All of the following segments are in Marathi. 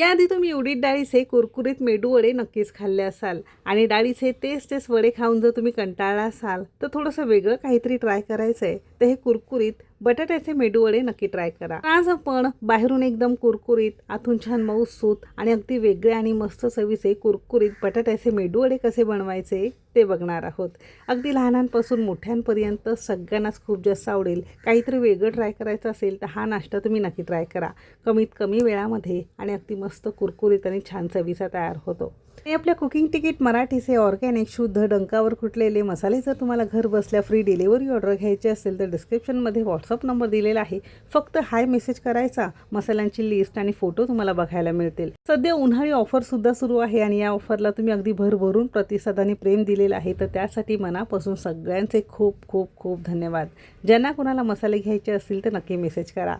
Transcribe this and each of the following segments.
याआधी तुम्ही उडीद डाळीचे कुरकुरीत मेडू वडे नक्कीच खाल्ले असाल. आणि डाळीचे तेच तेच वडे खाऊन जर तुम्ही कंटाळला असाल तर थोडंसं वेगळं काहीतरी ट्राय करायचं आहे तर हे कुरकुरीत बटाट्याचे मेदूवडे नक्की ट्राय करा. आज आपण बाहेरून एकदम कुरकुरीत आतून छान मऊसूत आणि अगदी वेगळे आणि मस्त चवीचे कुरकुरीत बटाट्याचे मेडूवडे कसे बनवायचे ते बघणार आहोत. अगदी लहानांपासून मोठ्यांपर्यंत सगळ्यांनाच खूप जास्त आवडेल. काहीतरी वेगळं ट्राय करायचं असेल तर हा नाश्ता तुम्ही नक्की ट्राय करा. कमीत कमी वेळामध्ये आणि अगदी मस्त कुरकुरीत आणि छान चवीचा तयार होतो. आणि आपल्या कुकिंग तिकीट मराठीचे ऑर्गॅनिक शुद्ध डंकावर कुटलेले मसाले जर तुम्हाला घर बसल्या फ्री डिलिव्हरी ऑर्डर घ्यायची असेल तर डिस्क्रिप्शनमध्ये व्हॉट्सअप नंबर दिलेला आहे. फक्त हाय मेसेज करायचा मसाल्यांची लिस्ट आणि फोटो तुम्हाला बघायला मिळतील. सध्या उन्हाळी ऑफर सुद्धा सुरू आहे आणि या ऑफरला तुम्ही अगदी भरभरून प्रतिसाद आणि प्रेम दिलेलं आहे. तर त्यासाठी मनापासून सगळ्यांचे खूप खूप खूप धन्यवाद. ज्यांना कोणाला मसाले घ्यायचे असतील तर नक्की मेसेज करा.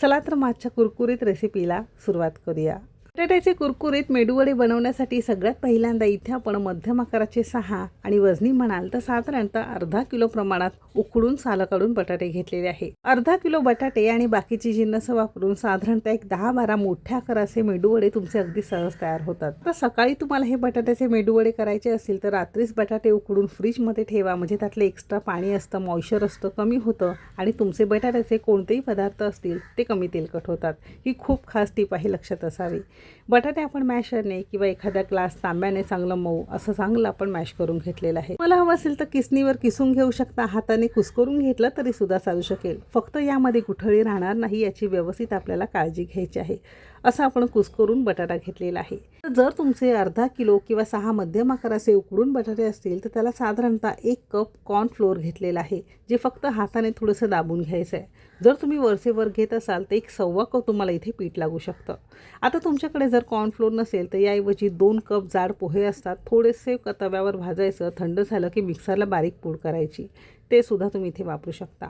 चला तर मागच्या कुरकुरीत रेसिपीला सुरुवात करूया. बटाट्याचे कुरकुरीत मेडूवडे बनवण्यासाठी सगळ्यात पहिल्यांदा इथे आपण मध्यम आकाराचे सहा आणि वजनी म्हणाल तर साधारणतः अर्धा किलो प्रमाणात उकडून सालं काढून बटाटे घेतलेले आहे. अर्धा किलो बटाटे आणि बाकीची जिन्नस वापरून साधारणतः एक दहा बारा मोठ्या आकाराचे मेडूवडे तुमचे अगदी सहज तयार होतात. तर सकाळी तुम्हाला हे बटाट्याचे मेडूवडे करायचे असतील तर रात्रीच बटाटे उकडून फ्रीजमध्ये ठेवा. म्हणजे त्यातलं एक्स्ट्रा पाणी असतं मॉइश्चर असतं कमी होतं आणि तुमचे बटाट्याचे कोणतेही पदार्थ असतील ते कमी तेलकट होतात. ही खूप खास टीप आहे लक्षात असावी. बटाटे आपण मॅशरने किंवा एखाद्या ग्लास तांब्याने चांगलं मऊ असं चांगलं आपण मॅश करून घेतलेलं आहे. मला हवं असेल तर किसणीवर किसून घेऊ शकता. हाताने कुसकरून घेतलं तरी सुद्धा चालू शकेल. फक्त यामध्ये गुठळी राहणार नाही याची व्यवस्थित आपल्याला काळजी घ्यायची आहे. असं आपण कुसकरून बटाटा घेतलेला आहे. तर जर तुमचे अर्धा किलो किंवा सहा मध्यम आकाराचे उकडून बटाटे असतील तर त्याला साधारणतः एक कप कॉर्नफ्लोअर घेतलेला आहे जे फक्त हाताने थोडंसं दाबून घ्यायचं आहे. जर तुम्ही वरचे वर घेत असाल तर एक सव्वा कप तुम्हाला इथे पीठ लागू शकतं. आता तुमच्याकडे जर कॉर्नफ्लोअर नसेल तर याऐवजी दोन कप जाड पोहे असतात. थोडेसे तव्यावर भाजायचं थंड झालं की मिक्सरला बारीक पूड करायची. ते सुद्धा तुम्ही इथे वापरू शकता.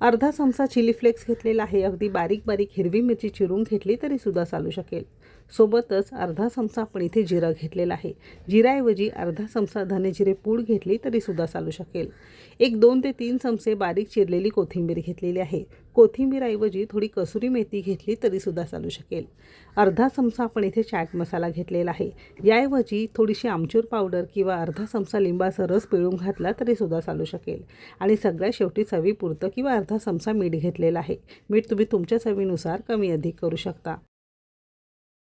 अर्धा चमचा चिली फ्लेक्स घेतलेला आहे. अगदी बारीक बारीक हिरवी मिरची चिरून घेतली तरी सुद्धा चालू शकेल. सोबतच अर्धा चमचा आपण इथे जिरं घेतलेला आहे. जिऱ्याऐवजी अर्धा चमचा धने जिरे पूड घेतली तरीसुद्धा चालू शकेल. एक दोन ते तीन चमचे बारीक चिरलेली कोथिंबीर घेतलेली आहे. कोथिंबीरऐवजी थोडी कसुरी मेथी घेतली तरीसुद्धा चालू शकेल. अर्धा चमचा आपण इथे चाट मसाला घेतलेला आहे. याऐवजी थोडीशी आमचूर पावडर किंवा अर्धा चमचा लिंबाचा रस पिळून घातला तरीसुद्धा चालू शकेल. आणि सगळ्यात शेवटी चवीपुरतं किंवा अर्धा चमचा मीठ घेतलेला आहे. मीठ तुम्ही तुमच्या चवीनुसार कमी अधिक करू शकता.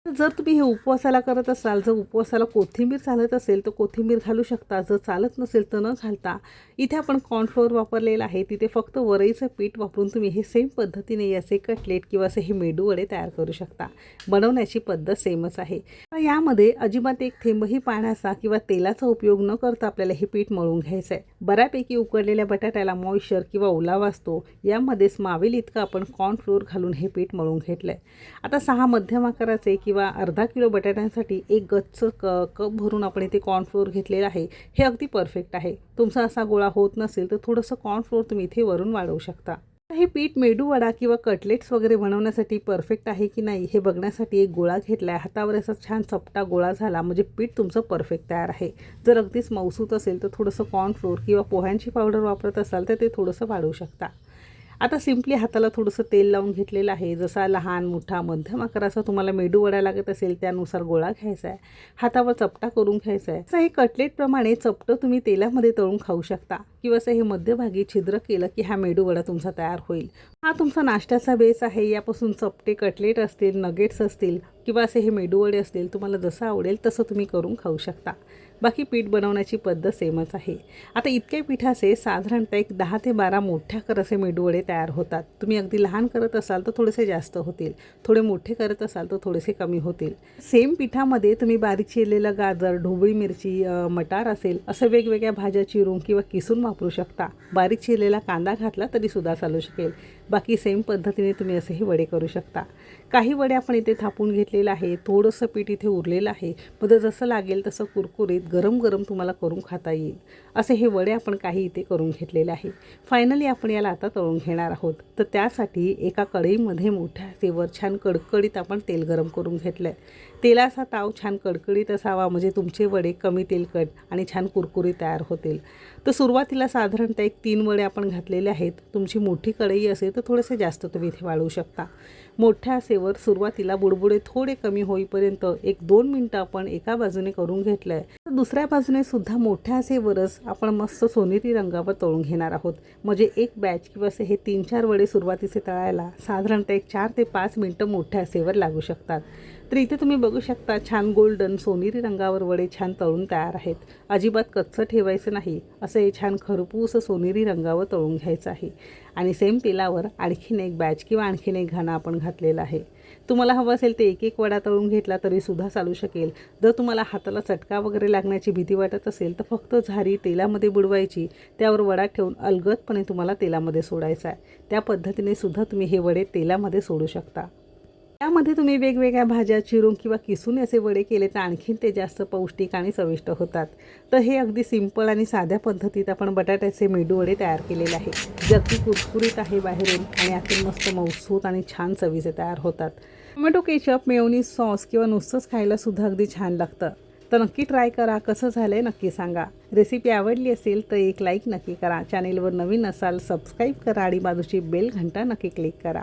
जर तुम्ही हे उपवासाला करत असाल जर उपवासाला कोथिंबीर चालत असेल तर कोथिंबीर घालू शकता. जर चालत नसेल तर न घालता. इथे आपण कॉर्नफ्लोअर वापरलेलं आहे. तिथे फक्त वरईचं पीठ वापरून तुम्ही हे सेम पद्धतीने असे कटलेट किंवा असे हे मेदू वडे तयार करू शकता. बनवण्याची पद्धत सेमच आहे. तर यामध्ये अजिबात एक थेंबही पाण्याचा किंवा तेलाचा उपयोग न करता आपल्याला हे पीठ मळून घ्यायचं आहे बऱ्यापैकी उकडलेल्या बटाट्याला मॉइश्चर किंवा ओलावा असतो. यामध्येच मावेल इतकं आपण कॉर्नफ्लोअर घालून हे पीठ मळून घेतलं आहे आता सहा मध्यम आकाराचे किंवा किंवा अर्धा किलो बटाट्यांसाठी एक गच्च क कप भरून आपण इथे कॉर्नफ्लोअर घेतलेलं आहे. हे अगदी परफेक्ट आहे. तुमचा असा गोळा होत नसेल तर थोडंसं कॉर्नफ्लोअर तुम्ही इथे वरून वाढवू शकता. हे पीठ मेडू वडा किंवा कटलेट्स वगैरे बनवण्यासाठी परफेक्ट आहे की नाही हे बघण्यासाठी एक गोळा घेतला आहे हातावर असा छान चपटा गोळा झाला म्हणजे पीठ तुमचं परफेक्ट तयार आहे. जर अगदीच मौसूत असेल तर थोडंसं कॉर्नफ्लोअर किंवा पोह्यांची पावडर वापरत असाल तर ते थोडंसं वाढवू शकता. आता सिम्पली हाताला थोडंसं तेल लावून घेतलेलं आहे. जसा लहान मोठा मध्यम आकाराचा तुम्हाला मेडू वडा लागत असेल त्यानुसार गोळा घ्यायचा आहे. हातावर चपटा करून घ्यायचा आहे. असं हे कटलेटप्रमाणे चपटं तुम्ही तेलामध्ये तळून खाऊ शकता. किंवा असं हे मध्यभागी छिद्र केलं की हा मेडू वडा तुमचा तयार होईल. हा तुमचा नाश्त्याचा बेस आहे. यापासून चपटे कटलेट असतील नगेट्स असतील किंवा असे हे मेडूवडे असतील तुम्हाला जसं आवडेल तसं तुम्ही करून खाऊ शकता. बाकी पीठ बनवण्याची पद्धत सेमच आहे. आता इतक्या पिठाचे साधारणतः एक दहा ते बारा मोठ्या करसे मेडूवडे तयार होतात. तुम्ही अगदी लहान करत असाल तर थोडेसे जास्त होतील. थोडे मोठे करत असाल तर थोडेसे कमी होतील. सेम पिठामध्ये तुम्ही बारीक चिरलेलं गाजर ढोबळी मिरची मटार असेल असं वेगवेगळ्या भाज्या चिरून किंवा किसून वापरू शकता. बारीक चिरलेला कांदा घातला तरी सुद्धा चालू शकेल. बाकी सेम पद्धतीने तुम्ही असेही वडे करू शकता. काही वडे आपण इथे थापून घेतलेलं आहे थोडंसं पीठ इथे उरलेलं आहे. मग जसं लागेल तसं कुरकुरीत गरम गरम तुम्हाला करून खाता येईल. असे हे वडे आपण काही इथे करून घेतलेले आहे. फायनली आपण याला आता तळून घेणार आहोत. तर त्यासाठी एका कढईमध्ये मोठ्या सेवर छान कडकडीत आपण तेल गरम करून घेतलं आहे तेलाचा ताव छान कडकडीत असावा म्हणजे तुमचे वडे कमी तेलकट आणि छान कुरकुरी तयार होतील. तर सुरुवातीला साधारणतः एक तीन वडे आपण घातलेले आहेत. तुमची मोठी कढई असेल तर थोडेसे जास्त तुम्ही इथे वाळवू शकता. मोठ्या आसेवर सुरुवातीला बुडबुडे थोडे कमी होईपर्यंत एक दोन मिनटं आपण एका बाजूने करून घेतलं आहे तर दुसऱ्या बाजूने सुद्धा मोठ्या आसेवरच आपण मस्त सोनेरी रंगावर तळून घेणार आहोत. म्हणजे एक बॅच किंवा असे हे तीन चार वडे सुरुवातीचे तळायला साधारणतः एक चार ते पाच मिनटं मोठ्या असेवर लागू शकतात. तर इथे तुम्ही बघू शकता छान गोल्डन सोनेरी रंगावर वडे छान तळून तयार आहेत. अजिबात कच्चं ठेवायचं नाही. असं हे छान खरपूस सोनेरी रंगावर तळून घ्यायचं आहे. आणि सेम तेलावर आणखीन एक बॅच किंवा आणखीन एक घाणा आपण घातलेला आहे. तुम्हाला हवं असेल ते एक एक वडा तळून घेतला तरी सुद्धा चालू शकेल. जर तुम्हाला हाताला चटका वगैरे लागण्याची भीती वाटत असेल तर फक्त झारी तेलामध्ये बुडवायची त्यावर वडा ठेवून अलगदपणे तुम्हाला तेलामध्ये सोडायचा आहे. त्या पद्धतीने सुद्धा तुम्ही हे वडे तेलामध्ये सोडू शकता. त्यामध्ये तुम्ही वेगवेगळ्या भाज्या चिरून किंवा किसून असे वडे केले तर आणखीन ते जास्त पौष्टिक आणि चविष्ट होतात. तर हे अगदी सिंपल आणि साध्या पद्धतीत आपण बटाट्याचे मेडू वडे तयार केलेले आहे जे अगदी कुरकुरीत आहे बाहेरून आणि आतून मस्त मौसूत आणि छान चवीचे तयार होतात. टोमॅटो केचप मेयोनी सॉस किंवा नुसतंच खायलासुद्धा अगदी छान लागतं. तर नक्की ट्राय करा. कसं झालं आहे नक्की सांगा. रेसिपी आवडली असेल तर एक लाईक नक्की करा. चॅनेलवर नवीन असाल सबस्क्राईब करा आणि बाजूची बेल घंटा नक्की क्लिक करा.